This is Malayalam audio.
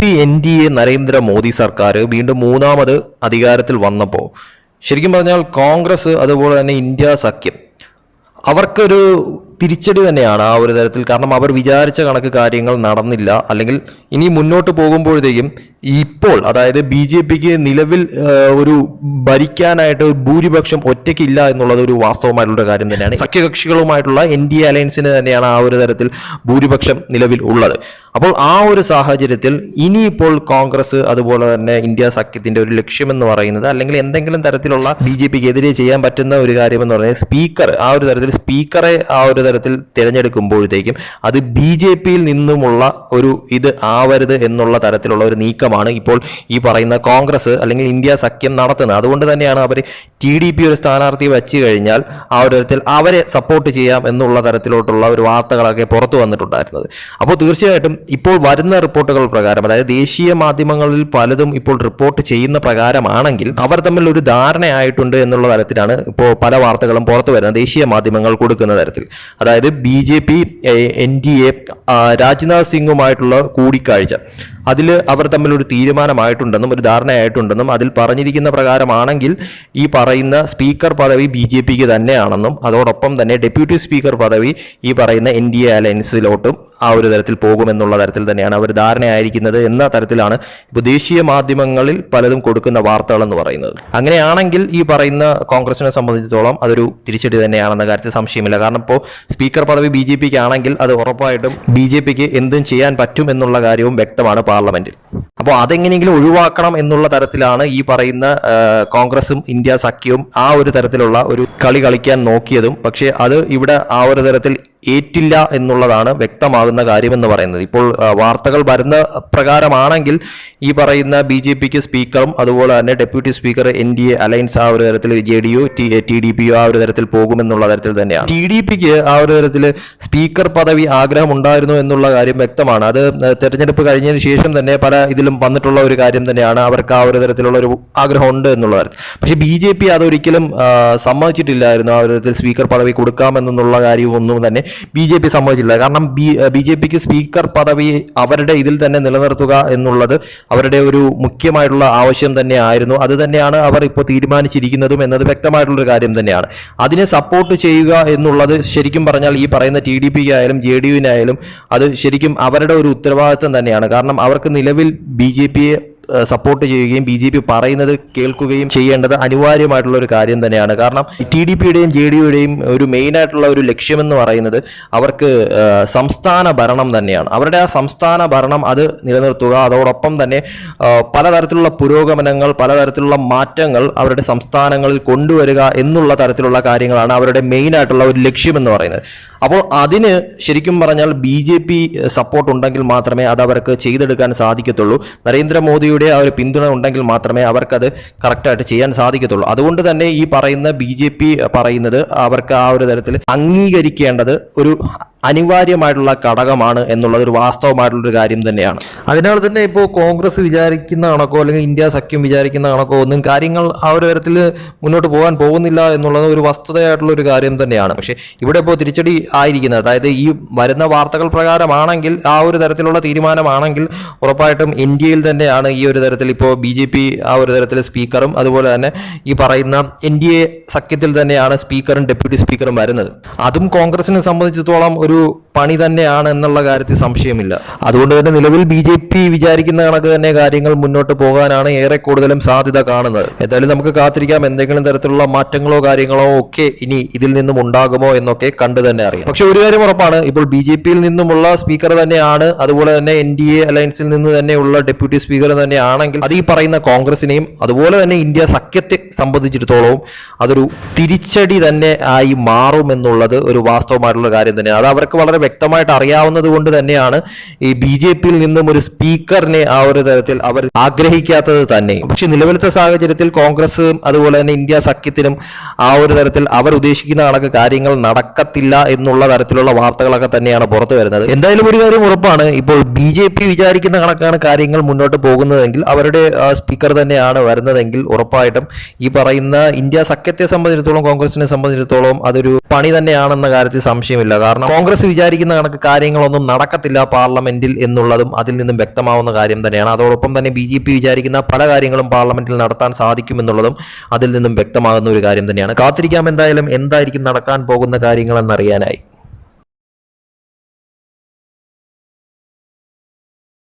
P N D A Narendra Modi സർക്കാർ വീണ്ടും മൂന്നാമത് അധികാരത്തിൽ വന്നപ്പോൾ ശരിക്കും പറഞ്ഞാൽ കോൺഗ്രസ് അതുപോലെ തന്നെ ഇന്ത്യ സഖ്യം അവർക്കൊരു തിരിച്ചടി തന്നെയാണ് ആ ഒരു തരത്തിൽ. കാരണം അവർ വിചാരിച്ച കണക്ക് കാര്യങ്ങൾ നടന്നില്ല. അല്ലെങ്കിൽ ഇനി മുന്നോട്ട് പോകുമ്പോഴത്തേക്കും ഇപ്പോൾ അതായത് ബി ജെ പിക്ക് നിലവിൽ ഒരു ഭരിക്കാനായിട്ട് ഭൂരിപക്ഷം ഒറ്റയ്ക്കില്ല എന്നുള്ളത് ഒരു വാസ്തവമായിട്ടുള്ള കാര്യം തന്നെയാണ്. സഖ്യകക്ഷികളുമായിട്ടുള്ള എൻ ഡി എ അലയൻസിന് തന്നെയാണ് ആ ഒരു തരത്തിൽ ഭൂരിപക്ഷം നിലവിൽ ഉള്ളത്. അപ്പോൾ ആ ഒരു സാഹചര്യത്തിൽ ഇനിയിപ്പോൾ കോൺഗ്രസ് അതുപോലെ തന്നെ ഇന്ത്യ സഖ്യത്തിന്റെ ഒരു ലക്ഷ്യമെന്ന് പറയുന്നത് അല്ലെങ്കിൽ എന്തെങ്കിലും തരത്തിലുള്ള ബി ജെ പിക്ക് എതിരെ ചെയ്യാൻ പറ്റുന്ന ഒരു കാര്യമെന്ന് പറയുന്നത് സ്പീക്കർ ആ ഒരു തരത്തിൽ സ്പീക്കറെ ആ ഒരു തരത്തിൽ തിരഞ്ഞെടുക്കുമ്പോഴത്തേക്കും അത് ബി ജെ പിയിൽ നിന്നുമുള്ള ഒരു ഇത് ആവരുത് എന്നുള്ള തരത്തിലുള്ള ഒരു നീക്കമാണ് ഇപ്പോൾ ഈ പറയുന്ന കോൺഗ്രസ് അല്ലെങ്കിൽ ഇന്ത്യ സഖ്യം നടത്തുന്നത്. അതുകൊണ്ട് തന്നെയാണ് അവർ ടി ഡി പി ഒരു സ്ഥാനാർത്ഥി വെച്ച് കഴിഞ്ഞാൽ ആ ഒരു തരത്തിൽ അവരെ സപ്പോർട്ട് ചെയ്യാം എന്നുള്ള തരത്തിലോട്ടുള്ള ഒരു വാർത്തകളൊക്കെ പുറത്തു വന്നിട്ടുണ്ടായിരുന്നത്. അപ്പോൾ തീർച്ചയായിട്ടും ഇപ്പോൾ വരുന്ന റിപ്പോർട്ടുകൾ പ്രകാരം അതായത് ദേശീയ മാധ്യമങ്ങളിൽ പലതും ഇപ്പോൾ റിപ്പോർട്ട് ചെയ്യുന്ന പ്രകാരമാണെങ്കിൽ അവർ തമ്മിൽ ഒരു ധാരണയായിട്ടുണ്ട് എന്നുള്ള തരത്തിലാണ് ഇപ്പോൾ പല വാർത്തകളും പുറത്തു വരുന്നത്. ദേശീയ മാധ്യമങ്ങൾ കൊടുക്കുന്ന തരത്തിൽ. അതായത് B J P N D A Rajnath സിംഗുമായിട്ടുള്ള കൂടിക്കാഴ്ച. അതിൽ അവർ തമ്മിലൊരു തീരുമാനമായിട്ടുണ്ടെന്നും ഒരു ധാരണയായിട്ടുണ്ടെന്നും അതിൽ പറഞ്ഞിരിക്കുന്ന പ്രകാരമാണെങ്കിൽ ഈ പറയുന്ന സ്പീക്കർ പദവി ബി ജെ പിക്ക് തന്നെയാണെന്നും അതോടൊപ്പം തന്നെ ഡെപ്യൂട്ടി സ്പീക്കർ പദവി ഈ പറയുന്ന എൻ ഡി എ അലയൻസിലോട്ടും ആ ഒരു തരത്തിൽ പോകുമെന്നുള്ള തരത്തിൽ തന്നെയാണ് അവർ ധാരണയായിരിക്കുന്നത് എന്ന തരത്തിലാണ് ഇപ്പോൾ ദേശീയ മാധ്യമങ്ങളിൽ പലതും കൊടുക്കുന്ന വാർത്തകളെന്ന് പറയുന്നത്. അങ്ങനെയാണെങ്കിൽ ഈ പറയുന്ന കോൺഗ്രസിനെ സംബന്ധിച്ചിടത്തോളം അതൊരു തിരിച്ചടി തന്നെയാണെന്ന കാര്യത്തിൽ സംശയമില്ല. കാരണം ഇപ്പോൾ സ്പീക്കർ പദവി ബി ജെ പിക്ക് ആണെങ്കിൽ അത് ഉറപ്പായിട്ടും ബി ജെ പിക്ക് എന്തും ചെയ്യാൻ പറ്റും എന്നുള്ള കാര്യവും വ്യക്തമാണ്. പാർലമെന്റിൽ. അപ്പോൾ അതെങ്ങനെയെങ്കിലും ഒഴിവാക്കണം എന്നുള്ള തരത്തിലാണ് ഈ പറയുന്ന കോൺഗ്രസും ഇന്ത്യ സഖ്യവും ആ ഒരു തരത്തിലുള്ള ഒരു കളി കളിക്കാൻ നോക്കിയതും. പക്ഷേ അത് ഇവിടെ ആ ഒരു തരത്തിൽ ഏറ്റില്ല എന്നുള്ളതാണ് വ്യക്തമാകുന്ന കാര്യമെന്ന് പറയുന്നത്. ഇപ്പോൾ വാർത്തകൾ വരുന്ന പ്രകാരമാണെങ്കിൽ ഈ പറയുന്ന ബി ജെ പിക്ക് സ്പീക്കറും അതുപോലെ തന്നെ deputy speaker N D A alliance ആ ഒരു തരത്തിൽ J D U T D P ആ ഒരു തരത്തിൽ പോകുമെന്നുള്ള തരത്തിൽ തന്നെയാണ്. ടി ഡി പിക്ക് ആ ഒരു തരത്തിൽ സ്പീക്കർ പദവി ആഗ്രഹമുണ്ടായിരുന്നു എന്നുള്ള കാര്യം വ്യക്തമാണ്. അത് തെരഞ്ഞെടുപ്പ് കഴിഞ്ഞതിന് ശേഷം തന്നെ പല ഇതിലും വന്നിട്ടുള്ള ഒരു കാര്യം തന്നെയാണ്. അവർക്ക് ആ ഒരു തരത്തിലുള്ള ഒരു ആഗ്രഹമുണ്ട് എന്നുള്ള കാര്യം പക്ഷേ ബി ജെ പി അതൊരിക്കലും സമ്മതിച്ചിട്ടില്ലായിരുന്നു ആ ഒരു തരത്തിൽ സ്പീക്കർ പദവി കൊടുക്കാമെന്നുള്ള കാര്യമൊന്നും തന്നെ ബി ജെ പി സമ്മതിച്ചില്ല കാരണം ബി ബി ജെ പിക്ക് സ്പീക്കർ പദവി അവരുടെ ഇതിൽ തന്നെ നിലനിർത്തുക എന്നുള്ളത് അവരുടെ ഒരു മുഖ്യമായിട്ടുള്ള ആവശ്യം തന്നെയായിരുന്നു. അത് തന്നെയാണ് അവർ ഇപ്പോൾ തീരുമാനിച്ചിരിക്കുന്നതും എന്നത് വ്യക്തമായിട്ടുള്ളൊരു കാര്യം തന്നെയാണ്. അതിനെ സപ്പോർട്ട് ചെയ്യുക എന്നുള്ളത് ശരിക്കും പറഞ്ഞാൽ ഈ പറയുന്ന ടി ഡി പിക്ക് ആയാലും ജെ ഡി യുവിനായാലും അത് ശരിക്കും അവരുടെ ഒരു ഉത്തരവാദിത്തം തന്നെയാണ്. കാരണം അവർക്ക് നിലവിൽ ബി ജെ പിയെ സപ്പോർട്ട് ചെയ്യുകയും ബി ജെ പി പറയുന്നത് കേൾക്കുകയും ചെയ്യേണ്ടത് അനിവാര്യമായിട്ടുള്ള ഒരു കാര്യം തന്നെയാണ്. കാരണം ടി ഡി പിയുടെയും ജെ ഡി യുടെയും ഒരു മെയിനായിട്ടുള്ള ഒരു ലക്ഷ്യമെന്ന് പറയുന്നത് അവർക്ക് സംസ്ഥാന ഭരണം തന്നെയാണ്. അവരുടെ ആ സംസ്ഥാന ഭരണം അത് നിലനിർത്തുക അതോടൊപ്പം തന്നെ പലതരത്തിലുള്ള പുരോഗമനങ്ങൾ പലതരത്തിലുള്ള മാറ്റങ്ങൾ അവരുടെ സംസ്ഥാനങ്ങളിൽ കൊണ്ടുവരിക എന്നുള്ള തരത്തിലുള്ള കാര്യങ്ങളാണ് അവരുടെ മെയിനായിട്ടുള്ള ഒരു ലക്ഷ്യമെന്ന് പറയുന്നത്. അപ്പോൾ അതിന് ശരിക്കും പറഞ്ഞാൽ ബി ജെ പി സപ്പോർട്ട് ഉണ്ടെങ്കിൽ മാത്രമേ അത് അവർക്ക് ചെയ്തെടുക്കാൻ സാധിക്കത്തുള്ളൂ. നരേന്ദ്രമോദിയുടെ ആ ഒരു പിന്തുണ ഉണ്ടെങ്കിൽ മാത്രമേ അവർക്കത് കറക്റ്റായിട്ട് ചെയ്യാൻ സാധിക്കത്തുള്ളൂ. അതുകൊണ്ട് തന്നെ ഈ പറയുന്ന ബി പറയുന്നത് അവർക്ക് ആ ഒരു തരത്തിൽ അംഗീകരിക്കേണ്ടത് ഒരു അനിവാര്യമായിട്ടുള്ള ഘടകമാണ് എന്നുള്ളത് ഒരു വാസ്തവമായിട്ടുള്ള ഒരു കാര്യം തന്നെയാണ്. അതിനാൽ തന്നെ ഇപ്പോൾ കോൺഗ്രസ് വിചാരിക്കുന്ന കണക്കോ അല്ലെങ്കിൽ ഇന്ത്യ സഖ്യം വിചാരിക്കുന്ന കണക്കോ ഒന്നും കാര്യങ്ങൾ ആ ഒരു തരത്തിൽ മുന്നോട്ട് പോകാൻ പോകുന്നില്ല എന്നുള്ളത് ഒരു വസ്തുതയായിട്ടുള്ള ഒരു കാര്യം തന്നെയാണ്. പക്ഷേ ഇവിടെ ഇപ്പോൾ തിരിച്ചടി ആയിരിക്കുന്നത്. അതായത് ഈ വരുന്ന വാർത്തകൾ പ്രകാരമാണെങ്കിൽ ആ ഒരു തരത്തിലുള്ള തീരുമാനമാണെങ്കിൽ ഉറപ്പായിട്ടും ഇന്ത്യയിൽ തന്നെയാണ് ഈ ഒരു തരത്തിൽ ഇപ്പോൾ ബി ജെ പി ആ ഒരു തരത്തിൽ സ്പീക്കറും അതുപോലെ തന്നെ ഈ പറയുന്ന എൻ ഡി എ സഖ്യത്തിൽ തന്നെയാണ് സ്പീക്കറും ഡെപ്യൂട്ടി സ്പീക്കറും വരുന്നത്. അതും കോൺഗ്രസിനെ സംബന്ധിച്ചിടത്തോളം ഒരു baru പണി തന്നെയാണ് എന്നുള്ള കാര്യത്തിൽ സംശയമില്ല. അതുകൊണ്ട് തന്നെ നിലവിൽ ബി ജെ പി വിചാരിക്കുന്ന കണക്ക് തന്നെ കാര്യങ്ങൾ മുന്നോട്ട് പോകാനാണ് ഏറെ കൂടുതലും സാധ്യത കാണുന്നത്. എന്തായാലും നമുക്ക് കാത്തിരിക്കാം എന്തെങ്കിലും തരത്തിലുള്ള മാറ്റങ്ങളോ കാര്യങ്ങളോ ഒക്കെ ഇനി ഇതിൽ നിന്നും ഉണ്ടാകുമോ എന്നൊക്കെ കണ്ടു തന്നെ അറിയാം പക്ഷെ ഒരു കാര്യം ഉറപ്പാണ്. ഇപ്പോൾ ബി ജെ പിയിൽ നിന്നുമുള്ള സ്പീക്കർ തന്നെയാണ്. അതുപോലെ തന്നെ എൻ ഡി എ അലയൻസിൽ നിന്ന് തന്നെയുള്ള ഡെപ്യൂട്ടി സ്പീക്കർ തന്നെയാണെങ്കിൽ അത് ഈ പറയുന്ന കോൺഗ്രസിനെയും അതുപോലെ തന്നെ ഇന്ത്യ സഖ്യത്തെ സംബന്ധിച്ചിടത്തോളവും അതൊരു തിരിച്ചടി തന്നെ ആയി മാറുമെന്നുള്ളത് ഒരു വാസ്തവമായിട്ടുള്ള കാര്യം തന്നെയാണ്. അത് അവർക്ക് വളരെ വ്യക്തമായിട്ട് അറിയാവുന്നത് കൊണ്ട് തന്നെയാണ് ഈ ബി ജെ പിയിൽ നിന്നും ഒരു സ്പീക്കറിനെ ആ ഒരു തരത്തിൽ അവർ ആഗ്രഹിക്കാത്തത് തന്നെ. പക്ഷെ നിലവിലത്തെ സാഹചര്യത്തിൽ കോൺഗ്രസും അതുപോലെ തന്നെ ഇന്ത്യ സഖ്യത്തിനും ആ ഒരു തരത്തിൽ അവർ ഉദ്ദേശിക്കുന്ന കണക്ക് കാര്യങ്ങൾ നടക്കത്തില്ല എന്നുള്ള തരത്തിലുള്ള വാർത്തകളൊക്കെ തന്നെയാണ് പുറത്തു വരുന്നത്. എന്തായാലും ഒരു കാര്യം ഉറപ്പാണ് ഇപ്പോൾ ബി ജെ പി വിചാരിക്കുന്ന കണക്കാണ് കാര്യങ്ങൾ മുന്നോട്ട് പോകുന്നതെങ്കിൽ അവരുടെ സ്പീക്കർ തന്നെയാണ് വരുന്നതെങ്കിൽ ഉറപ്പായിട്ടും ഈ പറയുന്ന ഇന്ത്യ സഖ്യത്തെ സംബന്ധിച്ചിടത്തോളം കോൺഗ്രസിനെ സംബന്ധിച്ചിടത്തോളം അതൊരു പണി തന്നെയാണെന്ന കാര്യത്തിൽ സംശയമില്ല. കാരണം കോൺഗ്രസ് കോൺഗ്രസ് വിചാരിക്കുന്ന കണക്ക് കാര്യങ്ങളൊന്നും നടക്കത്തില്ല പാർലമെന്റിൽ എന്നുള്ളതും അതിൽ നിന്നും വ്യക്തമാവുന്ന കാര്യം തന്നെയാണ്. അതോടൊപ്പം തന്നെ ബി ജെ പി വിചാരിക്കുന്ന പല കാര്യങ്ങളും പാർലമെന്റിൽ നടത്താൻ സാധിക്കുമെന്നുള്ളതും അതിൽ നിന്നും വ്യക്തമാകുന്ന ഒരു കാര്യം തന്നെയാണ്. കാത്തിരിക്കാം എന്തായാലും. എന്തായിരിക്കും നടക്കാൻ പോകുന്ന കാര്യങ്ങൾ എന്നറിയാനായി